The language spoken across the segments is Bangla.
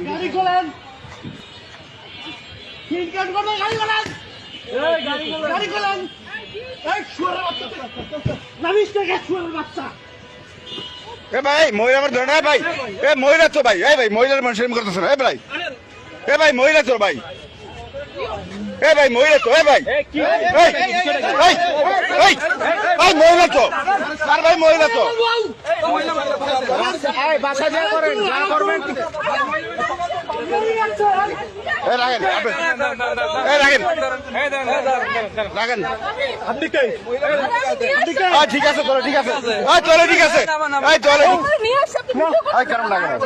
গাড়ি খোলেন তিন কাট করে গাড়ি খোলেন গাড়ি খোলেন ভাই মহিলা আমার ধরে না ভাই এ মহিলা তো ভাই এই ভাই মহিলার মানুষের করতেছে না এ ভাই এ ভাই মহিলা তো ভাই এ ভাই মহিলা তো এ ভাই এই, মহিলা তো। আর ভাই মহিলা তো। বাসা যা করেন যা করবেন। ঠিক আছে চলো ঠিক আছে। চলো ঠিক আছে। এই চলো। এই কারণ লাগে না।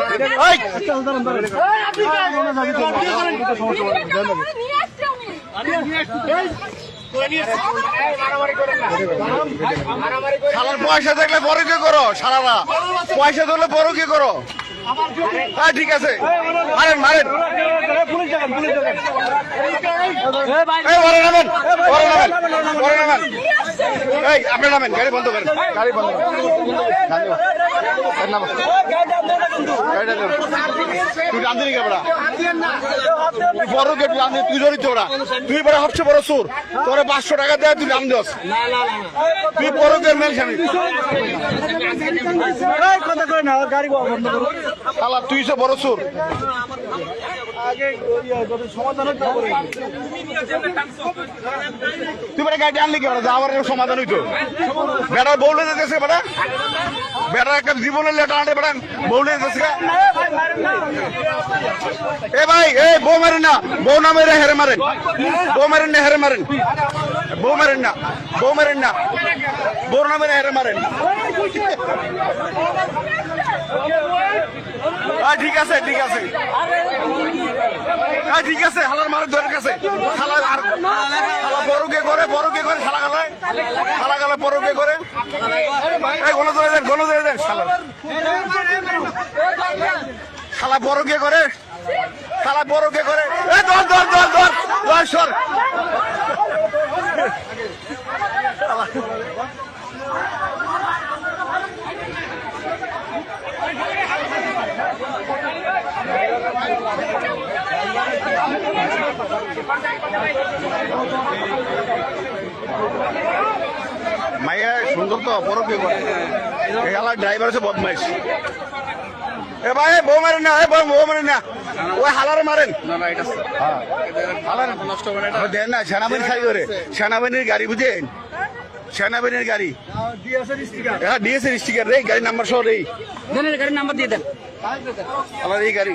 শালার পয়সা থাকলে বড় কি করো সারারা পয়সা থাকলে বড় কি করো? হ্যাঁ ঠিক আছে। মারেন মারেন। বড় নামেন। এই আপনি নামেন গাড়ি বন্ধ করেন। গাড়ি বন্ধ করেন। গাড়ি বন্ধ। এই নামো। গাড়িটা ধরো। তুই টান দিলি কেবড়া বড় কে তুই তুই জড়িত ওরা তুই বড় সবচেয়ে বড় সুর তোরে পাঁচশো টাকা দেয় তুই নাম দিস তুই বড় কে মেল স্বামী কথা করে না গাড়ি বন্ধ করো। শালা তুই সে বড় সুর তুই বেটা গাড়ি আনলি কেন যাওয়ার সমাধান হইতো। বেটার বউলে যেতেছে বেটা বেটার একটা জীবনের লেটা আনতে বেটা বউলে যেতেছে এ ভাই, এ বউ মারেন না। বউ না মেরে হেরে মারেন। বউ মারেন না, হেরে মারেন। বউ মারেন না, বউ মারেন না। বউ না মেরে হেরে মারেন। ঠিক আছে ঠিক আছে। ঠিক আছে, হালার মারের দরের কাছে হালা আর শালা বড়কে করে বড়কে করে, শালা গালায় শালা গালা বড়কে করে। গণ ধরে দেন গণ ধরে দেন শালা। শালা বড়কে করে, শালা বড়কে করে। এ ধর ধর ধর ধর ধর, সর। মাইয়া সুন্দর তো এই শালা ড্রাইভার আছে বদমাইশ। এ ভাই বউ মারেন না এ বউ বউ মারেন না। ওই হালারে মারেন। হ্যাঁ। হালার নষ্ট করে দেন না সেনাবাহিনী সাই করে সেনাবাহিনীর গাড়ি বুঝেন? সেনাবাহিনীর গাড়ি। হ্যাঁ ডিএসএর স্টিকার রে গাড়ি নাম্বার সহ রে। গাড়ির নাম্বার দিয়ে দেন। আমার এই গাড়ি।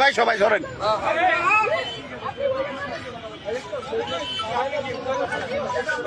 ভাই সবাই সরেন।